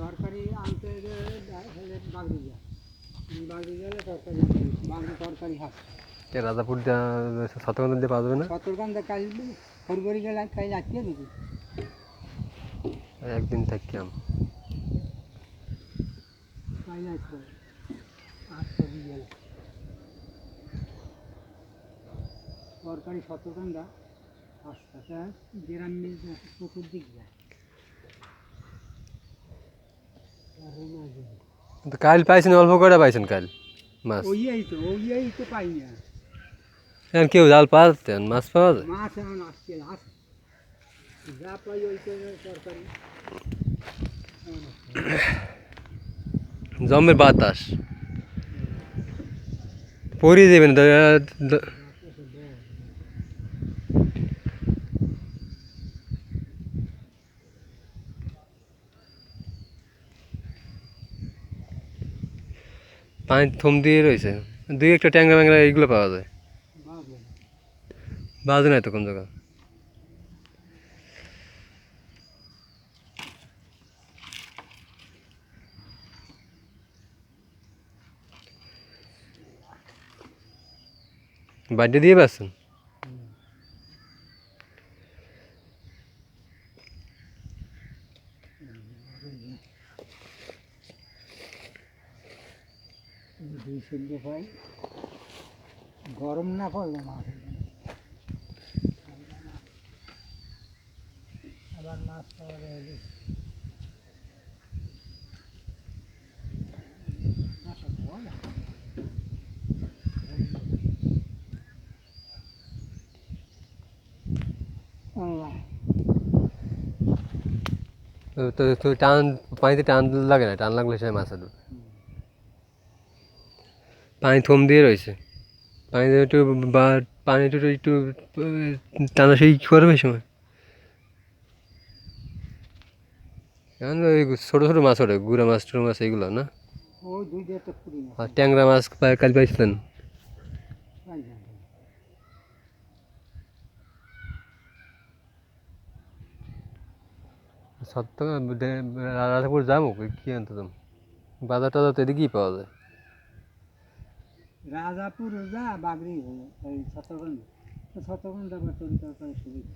তরকারি আনতে হলে বাগড়ি যায়। বাগড়ি গেলে তরকারি বাগড়ি তরকারি হাস রাজাপুর শতকান্ত দিয়ে পাওয়া যাবে না? সতর্কান্তে কাল ফেব্রুয়ারি গেলে কাল আজকে দিবি। একদিন থাকতাম কাল আসবে আটটা বিকেল তরকারি সতর্কান্দা আস্তে গ্রামে পুকুর দিক যায় আর ওই মাছ ধরে। তো কাল পাইছেন অল্প করে পাইছেন কাল মাছ? ওইয়াই তো ওইয়াই তো পাই না। এখন কেউ জাল পাতেন মাছ পাওয়া যায়? মাছ এখন আসছে আস যা পাই ওই তো তরকারি। জমের বাতাস। পরিয়ে দেবেন পানি থম দিয়ে রয়েছে। দুই একটা ট্যাংরা ম্যাংরা এইগুলো পাওয়া যায়। বাজে নাই তো কোন জায়গা? বাড়িতে দিয়ে পাচ্ছেন দুই সেদ্ধ পাই গরম না পড়লে মাছ আবার মাছ পাওয়া যায় তো- টান, পানিতে টান লাগে না? টান লাগলে সে মাছ ধরবে। পানি থম দিয়ে রয়েছে। পানিতে একটু বা পানি একটু একটু টানা সেই করবে সময়? এখন ওই ছোটো ছোটো মাছ ওঠে গুড়া মাছ টুড়ো মাছ এইগুলো না? আর ট্যাংরা মাছ কাল পাইছিলেন? পাই সত্য রাধাপুর যাব কি আনতে বাজার টাজার তো এদিকেই পাওয়া যায়। রাজাপুর যা বাগরি এই শতগঞ্জ তো শতগঞ্জ আবার তরি করে সুবিধা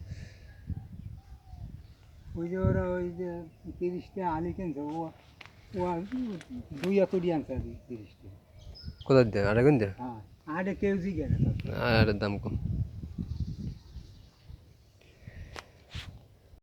ওই যে ওরা ওই যে তিরিশটা আলি কিনছে ও ও আর দুই এতটি আনছে তিরিশটা। কোথায় দেয়? আড়াই কিনতে হ্যাঁ আরে কেউ জিগে না আর দাম কম।